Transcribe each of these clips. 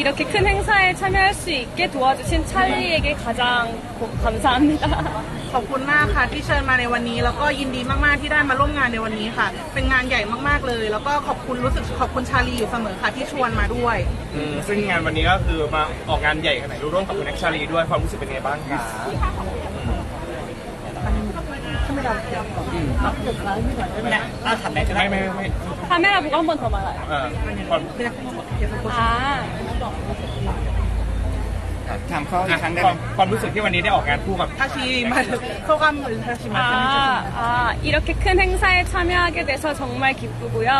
이렇게 큰 행사에 참여할 수 있게 도와주신 찰리에게 가장 고- 감사합니다. ขอบคุณมากค่ะที่เชิญมาในวันนี้ แล้วก็ยินดีมากๆที่ได้มาร่วมงานในวันนี้ค่ะ เป็นงานใหญ่มากๆเลย แล้วก็ขอบคุณรู้สึกขอบคุณชาลีอยู่เสมอค่ะที่ชวนมาด้วย อืมซึ่งงานวันนี้ก็คือมาออกงานใหญ่ขนาดนี้ร่วมกับคุณแอคชาลีด้วยความรู้สึกเป็นไงบ้างคะ เราทำได้ก็ได้ ไม่ไม่ไม่ 카메라 보고 한 번 더 말아요. เออความ 아, ถามเขาอีกครั้งได้ ค ไหม วามความรู้สึกที่วันนี้ได้ออกงานคู่กับ ทาชีมาโซกัมทาชิมา 아, 아, 이렇게 큰 행사에 참여하게 돼서 정말 기쁘고요.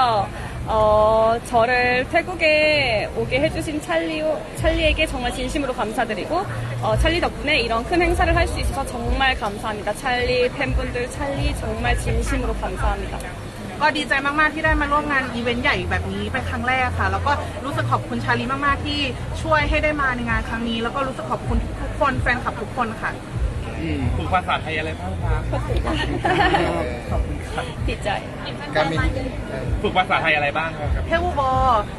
어, 저를 태국에 오게 해주신 찰리, 찰리에게 정말 진심으로 감사드리고, 어, 찰리 덕분에 이런 큰 행사를 할 수 있어서 정말 감사합니다. 찰리 팬분들, 찰리 정말 진심으로 감사합니다. ก็ดีใจมากๆที่ได้มาร่วมงานอีเวนต์ใหญ่แบบนี้เป็นครั้งแรกค่ะ แล้วก็รู้สึกขอบคุณชาลีมากๆที่ช่วยให้ได้มาในงานครั้งนี้ แล้วก็รู้สึกขอบคุณทุกคนแฟนคลับทุกคนค่ะ อืม ฝึกภาษาไทยอะไรบ้างคะ 디자인. การมิน ฝึกภาษาไทยอะไรบ้างครับ 태국어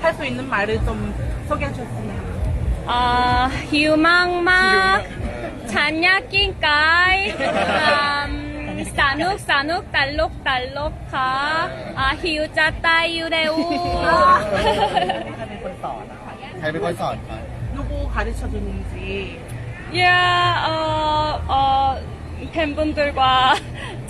할 수 있는 말을 좀 소개해 주세요. 아, 희망막, 잔야낀까이, 음, 싸눅, 싸눅, 달록, 달록카, 아, 희우자 따유레우. ใครเป็นคนสอนคะ 누구 가르쳐 주는지 야, 어, 어, 팬분들과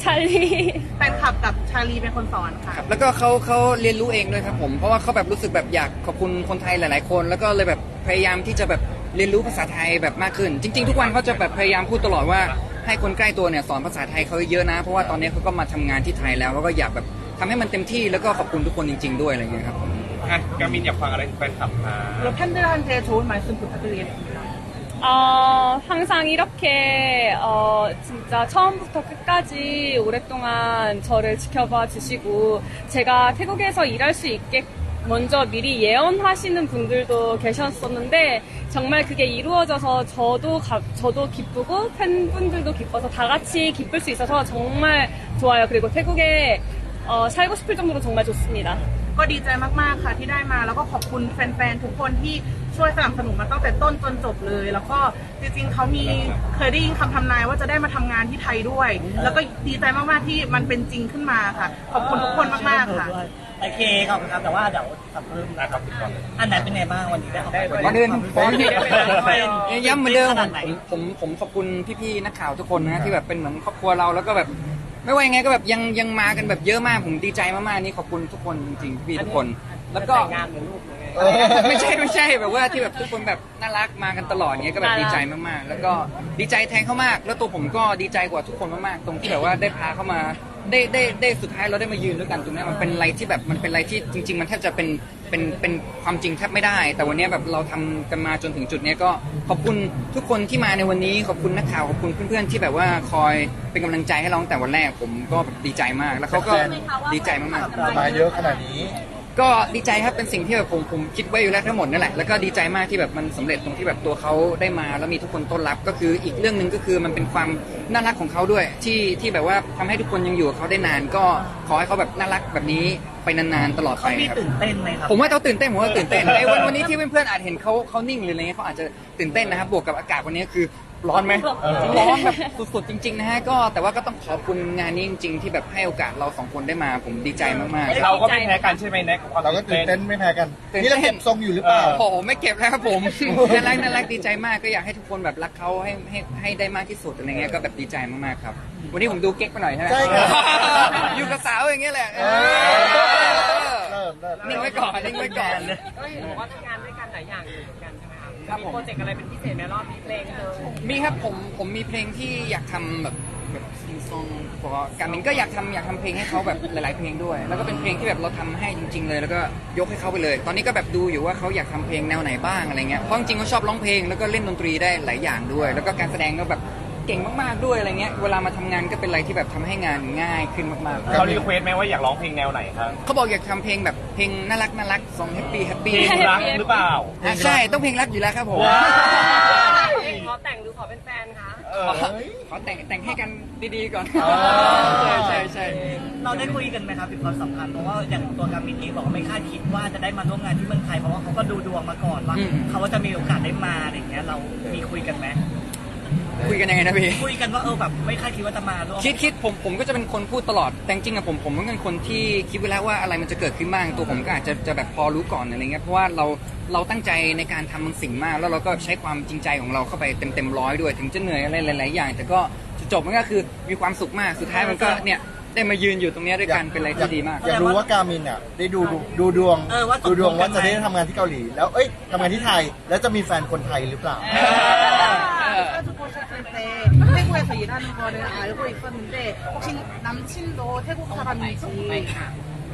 찰리. แฟนคลับกับชาลีเป็นคนสอนค่ะ ครับแล้วก็เขาเขาเรียนรู้เองด้วยครับผม เพราะว่าเขาแบบรู้สึกแบบอยากขอบคุณคนไทยหลาย ๆ คน แล้วก็เลยแบบพยายามที่จะแบบเรียนรู้ภาษาไทยแบบมากขึ้น จริง ๆ ทุกวันเขาจะแบบพยายามพูดตลอดว่าให้คนใกล้ตัวเนี่ยสอนภาษาไทยเขาเยอะนะ เพราะว่าตอนนี้เขาก็มาทำงานที่ไทยแล้วเขาก็อยากแบบทำให้มันเต็มที่แล้วก็ขอบคุณทุกคนจริง ๆ ด้วยอะไรเงี้ยครับผม อ่ะกามินอยากฟังอะไรถึงแฟนคลับคะ 그럼 팬들한테 좋은 말씀 부탁드리겠습니다. 어, 항상 이렇게, 어, 진짜 처음부터 끝까지 오랫동안 저를 지켜봐 주시고, 제가 태국에서 일할 수 있게 먼저 미리 예언하시는 분들도 계셨었는데, 정말 그게 이루어져서 저도, 가- 저도 기쁘고, 팬분들도 기뻐서 다 같이 기쁠 수 있어서 정말 좋아요. 그리고 태국에, 어, 살고 싶을 정도로 정말 좋습니다. ก็ดีใจมากๆค่ะที่ได้มา แล้วก็ขอบคุณแฟนๆทุกคนที่ ช่วยสนับสนุนมาตั้งแต่ต้นจนจบเลย แล้วก็จริงๆเขามีเคยได้ยินคำทำนายว่าจะได้มาทำงานที่ไทยด้วย แล้วก็ดีใจมากๆที่มันเป็นจริงขึ้นมาค่ะ ขอบคุณทุกคนมากๆค่ะ โอเคขอบคุณครับแต่ว่าเดี๋ยวสับเพิ่มนะครับพี่ก่อนอันไหนเป็นไงบ้างวันนี้ได้ออกไปก่อนอื่นผมเป็นย้ำเหมือนเดิมขนาดไหน ผมผมขอบคุณพี่ๆนักข่าวทุกคนนะที่แบบเป็นเหมือนครอบครัวเราแล้วก็แบบไม่ว่ายังไงก็แบบยังยังมากันแบบเยอะมากผมดีใจมากๆนี่ขอบคุณทุกคนจริงๆพี่ๆทุกคน แล้วก็ แต่งงานเหมือนลูกเลย ไม่ใช่ไม่ใช่แบบว่าที่แบบทุกคนแบบน่ารักมากันตลอดเงี้ยก็แบบดีใจมากๆ แล้วก็ดีใจแทนเขามาก แล้วตัวผมก็ดีใจกว่าทุกคนมากๆ ตรงที่แบบว่าได้พาเขามาได้ได้ได้สุดท้ายเราได้มายืนด้วยกันตรงเนี้ยมันเป็นอะไรที่แบบมันเป็นอะไรที่จริง ๆ มันแทบจะเป็นเป็นเป็นความจริงแทบไม่ได้ แต่วันเนี้ยแบบเราทำกันมาจนถึงจุดเนี้ยก็ขอบคุณทุกคนที่มาในวันนี้ขอบคุณนักข่าวขอบคุณเพื่อนๆที่แบบว่าคอยเป็นกำลังใจให้เราตั้งแต่วันแรกผมก็แบบดีใจมากแล้วเขาก็ดีใจมากๆมาเยอะขนาดนี้ ก็ดีใจครับเป็นสิ่งที่แบบผมผมคิดไว้อยู่แล้วทั้งหมดนั่นแหละแล้วก็ดีใจมากที่แบบมันสำเร็จตรงที่แบบตัวเขาได้มา แล้วมีทุกคนต้อนรับก็คืออีกเรื่องหนึ่งก็คือมันเป็นความน่ารักของเขาด้วย ที่ที่แบบว่าทำให้ทุกคนยังอยู่กับเขาได้นาน ก็ขอให้เขาแบบน่ารักแบบนี้ไปนานๆตลอดไปเขามีครับ ตื่นเต้นไหมครับผมว่าเขาตื่นเต้นผมว่าตื่นเต้นไอ้วันวันนี้ที่เพื่อนๆอาจเห็นเขาเขานิ่งหรืออะไรเงี้ยเขาอาจจะตื่นเต้นนะครับบวกกับอากาศวันนี้คือ ร้อนไหมร้อนแบบสุดๆจริง ๆ นะฮะก็แต่ว่าก็ต้องขอบคุณงานนี้จริง ๆ ที่แบบให้โอกาสเราสองคนได้มา ผมดีใจมากๆเราก็ไม่แพ้กันใช่ไหมแน็กความเราก็ตื่นเต้นไม่แพ้กันตื่นเต้นนี่เราเก็บทรงอยู่หรือเปล่าโอ้โหไม่เก็บแล้วครับผมน่ารักน่ารักดีใจมากก็อยากให้ทุกคนแบบรักเขาให้ให้ให้ได้มากที่สุดอะไรเงี้ยก็แบบดีใจมากๆครับ วันนี้ผมดูเก๊กไปหน่อยใช่ไหมใช่ครับอยู่กับสาวอย่างเงี้ยแหละเอเริ่อม เริ่มนิ่งไว้ก่อนนิ่งไว้ก่อนก็เห็นบอกว่าทำงานด้วยกันหลายอย่างอยู่เหมือนกันใช่ไหมครับครับมีผม โปรเจกต์อะไรเป็นพิเศษไหมรอบนี้เพลงเธอมีครับผมผมมีเพลงที่อยากทำแบบแบบซิงซองเพราะว่าการมินก็อยากทำอยากทำเพลงให้เขาแบบหลาย ๆ เพลงด้วย แล้วก็เป็นเพลงที่แบบเราทำให้จริง ๆ เลย แล้วก็ยกให้เขาไปเลย ตอนนี้ก็แบบดูอยู่ว่าเขาอยากทำเพลงแนวไหนบ้างอะไรเงี้ยเพราะจริงๆเขาชอบร้องเพลงแล้วก็เล่นดนตรีได้หลายอย่างด้วย แล้วก็การแสดงก็แบบ เก่งมากๆด้วยอะไรเงี้ย เวลามาทำงานก็เป็นอะไรที่แบบทำให้งานง่ายขึ้นมากๆ เขารีเควสไหมว่าอยากร้องเพลงแนวไหนครับเขาบอกอยากทำเพลงแบบเพลงน่ารักน่ารักซองแฮปปี้แฮปปี้เพลงรักหรือเปล่า ใช่ต้องเพลงรักอยู่แล้วครับผมว้าวเพลงขอแต่งหรือขอเป็นแฟนคะ เออ ขอแต่งแต่งให้กันดีๆก่อนอ๋อ ใช่ใช่ใช่เราได้คุยกันไหมครับถึงความสัมพันธ์เพราะว่าอย่างตัวการมินเองบอกว่าไม่คาดคิดว่าจะได้มาร่วมงานที่เมืองไทยเพราะว่าเขาก็ดูดวงมาก่อนว่าอืมเขาว่าจะมีโอกาสได้มาอะไรอย่างเงี้ยเรามีคุยกันไหม คุยกันยังไงนะพี่ คุยกันว่าเออแบบไม่คาดคิดว่าจะมาร่วมคิดคิดผมผมก็จะเป็นคนพูดตลอดแต่จริงๆอะผมผมก็เป็นคนที่คิดไว้แล้วว่าอะไรมันจะเกิดขึ้นบ้างตัวผมก็อาจจะจะแบบพอรู้ก่อนอะไรเงี้ยเพราะว่าเราเราตั้งใจในการทำบางสิ่งมาก แล้วเราก็ใช้ความจริงใจของเราเข้าไปเต็มเต็มร้อยด้วยถึงจะเหนื่อยอะไรหลายๆอย่าง แต่ก็จุดจบมันก็คือมีความสุขมากสุดท้ายมันก็เนี่ยได้มายืนอยู่ตรงเนี้ยด้วยกันเป็นอะไรที่ดีมาก อยากรู้ว่าการมินอะได้ดูดูดูดวงเออว่าตกลงดูดวงว่ากันไหมจะได้ทำงานที่เกาหลี แล้วเอ้ยทำงานที่ไทยแล้วจะมีแฟนคนไทยหรือเปล่า가 지고 오셨을 때 태국에서 일하는 거를 알고 있었는데 혹시 남친도 태국 사람인지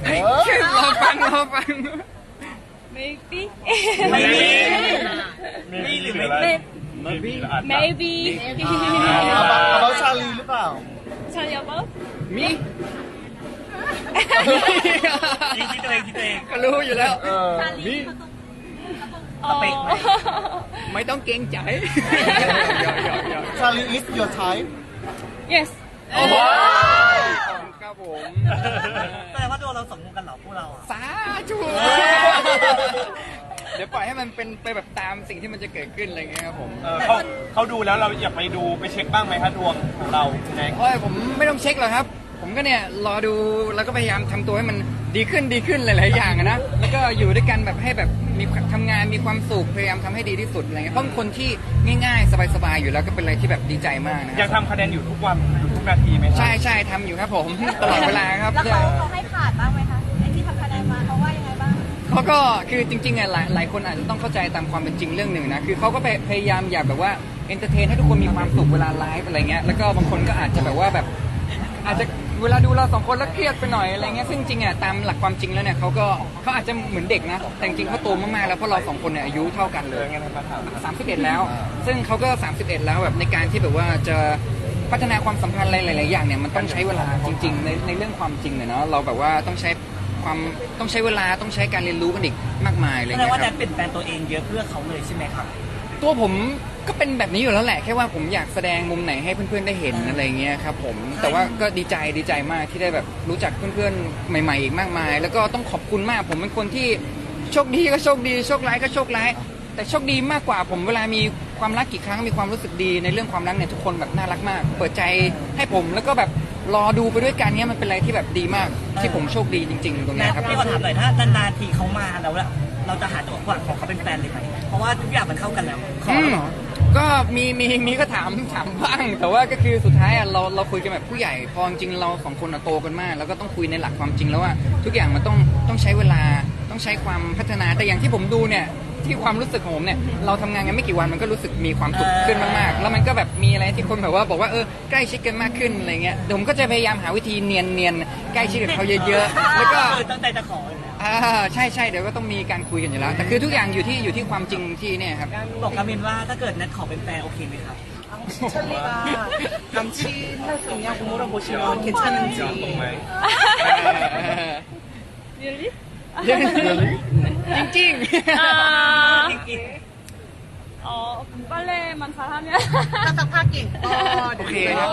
รอฟังรอฟัง maybe ไม่มี มีหรือไม่ maybe maybe เอาบัเอาบัชาลีหรือเปล่า Tell you about มี คิดคิดตัวเองคิดตัวเอง ก็รู้อยู่แล้ว เออ มี oh ไม่ต้องเกรงใจหยอกหยอกหยอกชาลี is your type yes โอ้โหครับผมแสดงว่าตัวเราสมมุติกันเหรอพวกเราอะสาธุเดี๋ยวปล่อยให้มันเป็นไปแบบตามสิ่งที่มันจะเกิดขึ้นอะไรเงี้ยครับผมเออเขาเขาดูแล้วเราอยากไปดูไปเช็คบ้างไหมคะดวงของเราแน็ก โอ้ยผมไม่ต้องเช็คหรอกครับผม ก็เนี่ยรอดูแล้วก็พยายามทำตัวให้มันดีขึ้นดีขึ้นหลาย ๆ อย่างอะนะแล้วก็อยู่ด้วยกันแบบให้แบบมีทำงานมีความสุขพยายามทำให้ดีที่สุดอะไรเงี้ยเพราะเป็นคนที่ง่าย ๆ สบาย ๆ อยู่แล้วก็เป็นอะไรที่แบบดีใจมากนะคยัรังบทำคะแนนอยู่ทุกวันอยู่ทุกนาทีไหมคะใช่ใช่ทำอยู่ครับผมตลอดเวลาครับ แล้วเขาเขาให้ผ่านบ้างไหมคะไอ้ที่ทำคะแนนมาเขาว่ายังไงบ้าง เขาก็คือจริงๆอะหลายหลายคนอาจจะต้องเข้าใจตามความเป็นจริงเรื่องหนึ่งนะคือเขาก็ไปพยายามอยากแบบว่าเอนเตอร์เทนให้ทุกคนมีความสุขเวลาไลฟ์อะไรเงี้ยแล้วก็บางคนก็อาจจะแบบว่าแบบอาจจะ เวลาดูเราสองคนแล้วเครียดไปหน่อยอะไรเงี้ยซึ่งจริงอะตามหลักความจริงแล้วเนี่ยเขาก็เขาอาจจะเหมือนเด็กนะแต่จริงๆเขาโตมากๆแล้วเพราะเราสองคนเนี่ยอายุเท่ากันเลเอยองั้นมาถาม31แล้ว ซึ่งเขาก็31แล้วแบบในการที่แบบว่าจะพัฒนาความสัมพันธ์อะไรหลาย ๆ อย่างเนี่ยมันต้องใช้เวลาจริง ๆ ในในเรื่องความจริงเนี่ยเนาะเราแบบว่าต้องใช้ความต้องใช้เวลาต้องใช้การเรียนรู้กันอีกมากมายอะไรแสดงเงี้ยว่าคแดรับนเปลี่ยนแปลงตัวเองเยอะเพื่อเขาเลยใช่ไหมครับตัวผม ก็เป็นแบบนี้อยู่แล้วแหละแค่ว่าผมอยากแสดงมุมไหนให้เพื่อนๆได้เห็นอะไรเงี้ยครับผมแต่ว่าก็ดีใจดีใจมากที่ได้แบบรู้จักเพื่อนๆใหม่ ๆ อีกมากมาย แล้วก็ต้องขอบคุณมากผมเป็นคนที่โชคดีก็โชคดีโชคร้ายก็โชคร้าย แต่โชคดีมากกว่าผมเวลามีความรักกี่ครั้งมีความรู้สึกดีในเรื่องความรักเนี่ยทุกคนแบบน่ารักมาก เปิดใจให้ผมแล้วก็แบบรอดูไปด้วยกันเนี่ยมันเป็นอะไรที่แบบดีมาก ที่ผมโชคดีจริง ๆ ตรงแนเนี้ยทครับ พี่ขอถามหน่อยถ้านานๆทีเขามาแล้วละเราจะหาจังหวะของเขาเป็นแฟนเลยไหมเพราะว่าทุกอย่างมันเข้ากันแล้วขออืแล้วมเหรอ ก็มีมีมีก็ถามถามบ้าง แต่ว่าก็คือสุดท้ายอะเราเราคุยกันแบบผู้ใหญ่พอจริงๆเราสองคนอะโตกันมาก แล้วก็ต้องคุยในหลักความจริงแล้วว่าทุกอย่างมันต้องต้องใช้เวลาต้องใช้ความพัฒนาแต่อย่างที่ผมดูเนี่ยที่ความรู้สึกของผมเนี่ยเราทำงานกันไม่กี่วันมันก็รู้สึกมีความสุขขึ้นมากๆ แล้วมันก็แบบมีอะไรที่คนแบบว่าบอกว่าเออใกล้ชิดกันมากขึ้นอะไรเงี้ยเดี๋ยวผมก็จะพยายามหาวิธีเนียนเนียนๆใกล้ชิดกับเขาเยอะๆแล้วก็คือตั้งใจจะขอเลยนะ อ่าใช่ใช่เดี๋ยวก็ต้องมีการคุยกันอยู่แล้วแต่คือทุกอย่างอยู่ที่อยู่ที่ความจริงที่เนี่ยครับ บอกกามินว่าถ้าเกิดแนทขอเป็นแฟนโอเคไหมครับ 찰리가 남친할 수 있냐고 물어보시면 ตรง 괜찮은지 ไหม really จริงๆ 아, จริง 어, 빨래만 잘하면 싹싹하기 어, โอเค 네. ครับ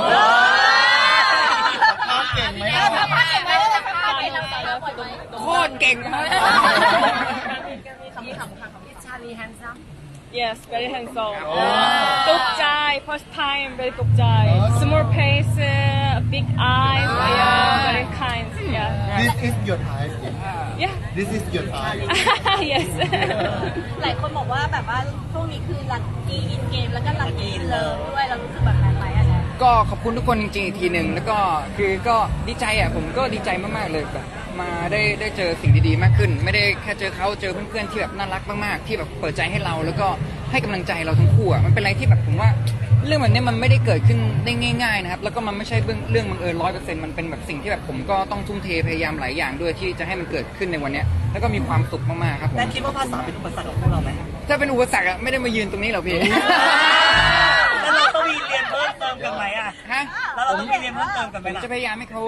ภาพเก่งไหม เออท ไปเราไปเราไปโคตรเก่งมาก Yes, very handsome. Tuk jai, first time, very tuk jai. Small face, uh, big eyes, yeah, very kind. Yeah. This is your type. Yeah. This is your type. yes. หลายคนบอกว่าแบบว่าช่วงนี้คือลักกี้อินเกมแล้วก็ลักกี้เลิฟด้วยเรารู้สึกแบบ ก็ขอบคุณทุกคนจริงๆอีกทีหนึ่งแล้วก็คือก็ดีใจอะผมก็ดีใจมากๆเลยแบบมาได้ได้เจอสิ่งดีๆมากขึ้น ไม่ได้แค่เจอเขาเจอเพื่อนๆที่แบบน่ารักมากๆ ที่แบบเปิดใจให้เรา แล้วก็ให้กำลังใจเราทั้งคู่อะมันเป็นอะไรที่แบบผมว่า เรื่องแบบนี้มันไม่ได้เกิดขึ้นได้ง่ายๆนะครับแล้วก็มันไม่ใช่เรื่องเรื่องบังเอิญร้อยเปอร์เซ็นต์มันเป็นแบบสิ่งที่แบบผมก็ต้องทุ่มเทพยายามหลายอย่างด้วยที่จะให้มันเกิดขึ้นในวันเนี้ยแล้วก็มีความสุขมากๆครับผๆมแนทคิดว่าภาษาเป็นอุปสรรคของพวกเราไหมถ้าเป็นอุปสรรคอะไม่ได้มายืนตรงนี้หรอกพี่ มีเรียนเพิ่มเติมกันไหมอะฮะแล้วเราต้องมีเรียนเพิ่มเติมกันไหมผมล่ะ จะพยายามให้เขา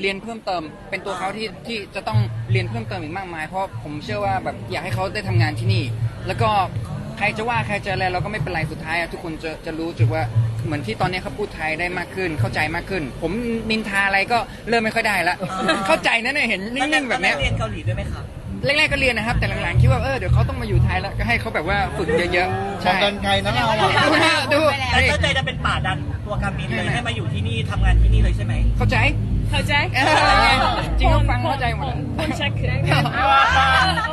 เรียนเพิ่มเติม เป็นตัวเขาที่ที่จะต้องเรียนเพิ่มเติมอีกมากมาย เพราะผมเชื่อว่าแบบอยากให้เขาได้ทำงานที่นี่ แล้วก็ใครจะว่าใครจะอะไรเราก็ไม่เป็นไรสุดท้ายอะทุกคนจะจะรู้จุกว่าเหมือนที่ตอนนี้เขาพูดไทยได้มากขึ้น เข้าใจมากขึ้น ผมนินทาอะไรก็เริ่มไม่ค่อยได้ละ เข้าใจนะเนี่ยเห็นนิ่งๆแบบเนี้ยเรียนเกาหลีด้วยไหมครับ แรกๆก็เรียนนะครับ แต่หลังๆคิดว่าเออเดี๋ยวเขาต้องมาอยู่ไทยแล้วก็ให้เขาแบบว่าฝึกเยอะๆมอใช่งกันไกลนะเราอะดูนะดูแต่ตั้งใจจะเป็นป่าดันตัวการมินเลยให้มาอยู่ที่นี่ทำงานที่นี่เลยใช่ไหม เข้าใจ เข้าใจเออจริงๆก็ฟังเข้าใจหมดคนเช็ค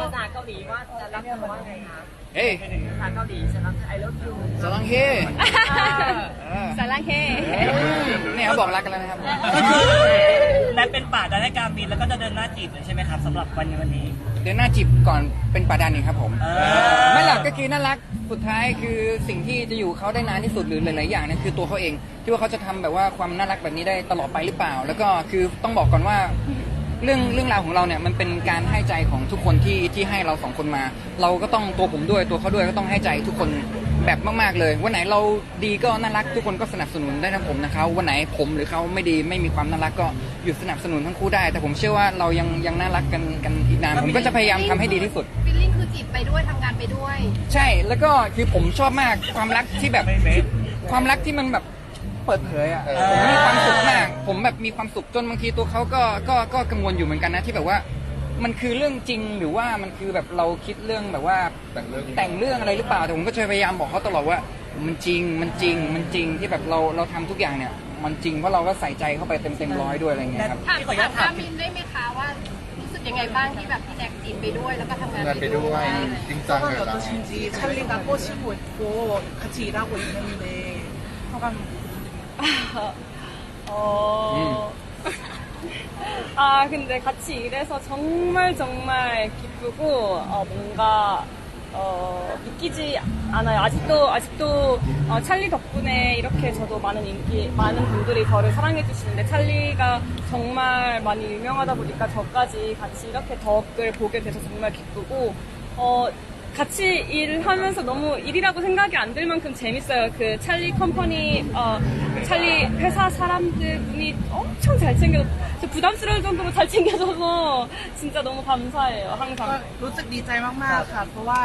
ภาษาเกาหลีว่าจะรับคำว่าไงคะเฮ้ยภาษาเกาหลีฉันรับ I love you สลังเฮเออสารังเฮเนี่ยเขาบอกรักกันแล้วนะครับ ก็คือ และเป็นป่าดันให้การมินแล้วก็จะเดินหน้าจีบเลยใช่ไหมครับสำหรับวันนี้วันนี้ เดือนหน้าจีบก่อนเป็นป่าดันนี่ครับผมเออ ไม่หลักก็คือน่ารักสุดท้ายคือสิ่งที่จะอยู่เขาได้นานที่สุดหรือหลายๆอย่างเนี่ยคือตัวเขาเองที่ว่าเขาจะทำแบบว่าความน่ารักแบบนี้ได้ตลอดไปหรือเปล่า แล้วก็คือต้องบอกก่อนว่า เรื่องเรื่องราวของเราเนี่ยมันเป็นการให้ใจของทุกคนที่ที่ให้เราสองคนมา เราก็ต้องตัวผมด้วยตัวเขาด้วยก็ต้องให้ใจทุกคนแบบมากๆเลย วันไหนเราดีก็น่ารักทุกคนก็สนับสนุนได้ทั้งผมนะครับวันไหนผมหรือเขาไม่ดีไม่มีความน่ารักก็หยุดสนับสนุนทั้งคู่ได้ แต่ผมเชื่อว่าเรายังยังน่ารักกันกันอีกนานผมก็จะพยายามทำให้ดีที่สุด ฟิลลิ่งคือจีบไปด้วยทำงานไปด้วย ใช่แล้วก็คือผมชอบมากความรักที่แบบไม่เม็ดความรักที่มันแบบ เปิดเผยอ่ะ เออ ผมมีความสุขมาก ผมแบบมีความสุขจนบางทีตัวเขาก็ก็ก็กังวลอยู่เหมือนกันนะที่แบบว่า มันคือเรื่องจริงหรือว่ามันคือแบบเราคิดเรื่องแบบว่า แต่งเรื่อง แต่งเรื่องอะไรหรือเปล่าแต่ผมก็จะพยายามบอกเขาตลอดว่า มันจริงมันจริงมันจริงที่แบบเราเราทำทุกอย่างเนี่ย มันจริงเพราะเราก็ใส่ใจเข้าไปเต็มเต็มร้อยด้วยอะไรเงี้ยครับ ถาม พี่ขออนุญาต ถาม ถาม มินได้ไหมคะว่า รู้สึกยังไงบ้างที่แบบพี่แน็กจีบไปด้วยแล้วก็ทำงาน งาน ไป ไป ด้ ด้ ว วย ยจริงจัง 소감이 เลยเรา 어떠신지 찰리가 꼬시고 있고 같이 일하고 있는데 소감 어... 아, 근데 같이 일해서 정말 정말 기쁘고, 어, 뭔가, 어, 믿기지 않아요. 아직도, 아직도, 어, 찰리 덕분에 이렇게 저도 많은 인기, 많은 분들이 저를 사랑해 주시는데, 찰리가 정말 많이 유명하다 보니까 저까지 같이 이렇게 덕을 보게 돼서 정말 기쁘고, 어, 같이 일하면서 너무 일이라고 생각이 안 들 만큼 재밌어요. 그 찰리 컴퍼니, 어, 찰리 회사 사람들 분이 엄청 잘 챙겨, 저 부담스러울 정도로 잘 챙겨줘서 진짜 너무 감사해요. ก็ 항상. รู้สึกดีใจมากๆค่ะ เพราะว่า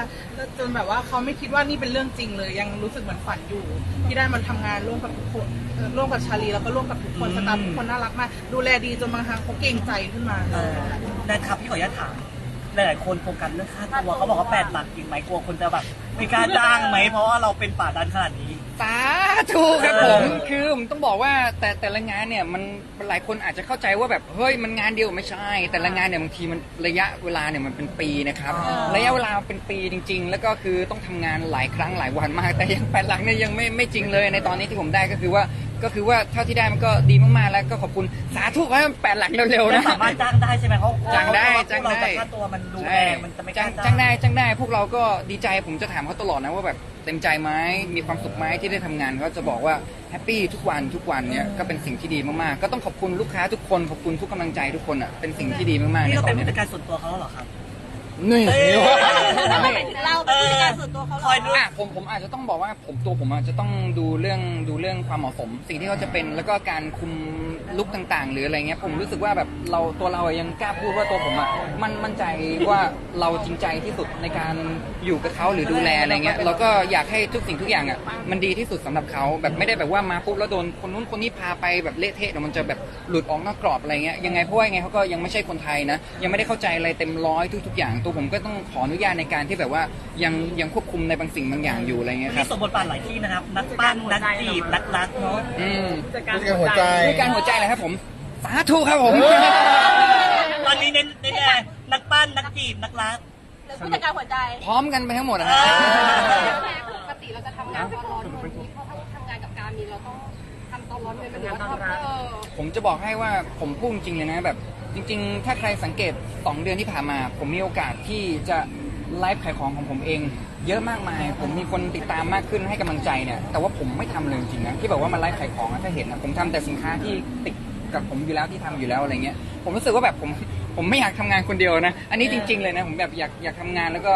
จนแบบว่าเขาไม่คิดว่านี่เป็นเรื่องจริงเลย ยังรู้สึกเหมือนฝันอยู่ ที่ได้มาทำงานร่วมกับทุกคนเอ่อร่วมกับชาลีแล้วก็ร่วมกับทุกคนสตาฟทุกคนน่ารักมาก ดูแลดีจนบางครั้งเขาเก่งใจขึ้นมา เออนะครับพี่ขออนุญาตถามหลายๆคนโฟกัสเรื่องค่าตัวเขาบอกว่าแปดหลักจริงไหมกลัวคนจะแบบไม่กล้าจ้างไหมเพราะว่าเราเป็นป่าดันขนาดนี้ สา ธุครับผมคือผมต้องบอกว่าแต่แต่ละงานเนี่ยมันหลายคนอาจจะเข้าใจว่าแบบเฮ้ยมันงานเดียวไม่ใช่ แต่ละงานเนี่ยบางทีมันระยะเวลาเนี่ยมันเป็นปีนะครับอ่าระยะเวลาเป็นปีจริง ๆ แล้วก็คือต้องทำงานหลายครั้งหลายวันมาก แต่ยังแปดหลักเนี่ยยังไม่ไม่จริงเลยในตอนนี้ที่ผมได้ก็คือว่า ก็คือว่าเท่าที่ได้มันก็ดีมากๆแล้วก็ขอบคุณสาธุให้มันแปดหลักเร็วๆไม่นะ สามารถจ้างได้ใช่ไหมเพราะจ้างได้ เพระจ้างเราได้จะค่าตัวมันดูแพใช่งมันจะไม่กจ้าล้างจ้างได้จ้างได้พวกเราก็ดีใจผมจะถามเขาตลอดนะว่าแบบเต็มใจไหมมีความสุขไหมที่ได้ทำงานเขาจะบอกว่าแฮปปี้ทุกวันทุกวันเนี่ยก็เป็นสิ่งที่ดีมากๆ ก็ต้องขอบคุณลูกค้าทุกคนขอบคุณทุกกำลังใจทุกคนอะเป็นสิ่งที่ดีมากๆนี่ในเราตอเป็นนนี้ผู้จัดการส่วนตัวเขาเหรอครับ นี่เราเป็นผู้จัดการส่วนตัวเขาเหรคอยดู อะผมผมอาจจะต้องบอกว่าผมตัวผมอาจจะต้องดูเรื่องดูเรื่องความเหมาะสม สิ่งที่เขาจะเป็นแล้วก็การคุมลุกต่าง ๆ หรืออะไรเงี้ยผมรู้สึกว่าแบบเราตัวเรายังกล้าพูดว่าตัวผมอะมันมั่นใจว่าเราจริงใจที่สุดในการอยู่กับเขาหรือดูแลอะไรเงี้ยเราก็อยากให้ทุกสิ่งทุกอย่างอะมันดีที่สุดสำหรับเขาแบบไม่ได้แบบว่ามาปุ๊บแล้วโดนคนนู้นคนนี้พาไปแบบเละเทะเดี๋ยวมันจะแบบหลุดออกนอกกรอบอะไรเงี้ยยังไงเพราะว่ายังไงเขาก็ยังไม่ใช่คนไทยนะยังไม่ได้เข้าใจอะไรเต็มร้อยทุก ๆ อย่างตวผมก็ต้องขออนุญาตในการที่แบบว่ายังยังควบคุมในบางสิ่งบางอย่างอยู่อะไรเงี้ยคมีรับสมบทบาทหลายที่นะครับ นักปั้นนักจีบนักรักเนาะอืมผู้จัดการผู้จัดการหัวใจ ด้วยการหัวใจเลยครับผม สาธุครับผม ตอนนี้เน้นเน้นแน่นักปั้นนักจีบนักรัก หรือผู้จัดการหัวใจพร้อมกันไปทั้งหมดนะฮะ ปกติเราจะทำงานตอนร้อนคนนี้เพราะถ้าทำงานกับการมีเราต้องทำตอนร้อนเลยมันหรือว่าทำเออผมจะบอกให้ว่าผมพูดจริงเลยนะแบบ จริงๆ ถ้าใครสังเกต 2 เดือนที่ผ่านมา ผมมีโอกาสที่จะไลฟ์ขายของของผมเอง เยอะมากมาย ผมมีคนติดตามมากขึ้นให้กำลังใจเนี่ยแต่ว่าผมไม่ทำเลยจริงๆนะที่แบบว่ามาไลฟ์ขายของอะถ้าเห็นนะผมทำแต่สินค้าที่ติดกับผมอยู่แล้วที่ทำอยู่แล้วอะไรเงี้ยผมรู้สึกว่าแบบผมผมไม่อยากทำงานคนเดียวนะ อันนี้จริง ๆเลยนะผมแบบอยากอยากทำงานแล้วก็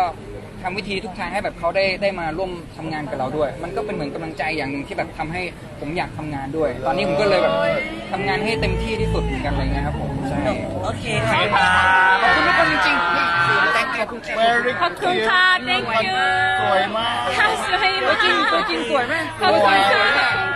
ทำวิธีทุกทางให้แบบเขาได้ได้มาร่วมทำงานกับเราด้วย มันก็เป็นเหมือนกำลังใจอย่างหนึ่งที่แบบทำให้ผมอยากทำงานด้วย ตอนนี้ผมก็เลยแบบทำงานให้เต็มที่ที่สุดเหมือนกันอะไรเงี้ยครับผมใช่โอเคครับขอบคุณทุกคนจริงๆนี่แต่ขอบ Very ขอบคุณค่ะ thank you สวยมาก ค่ะสวยมาก ตัวจริงตัวจริงสวยไหมขอบคุณค่ะขอบคุณค่ะ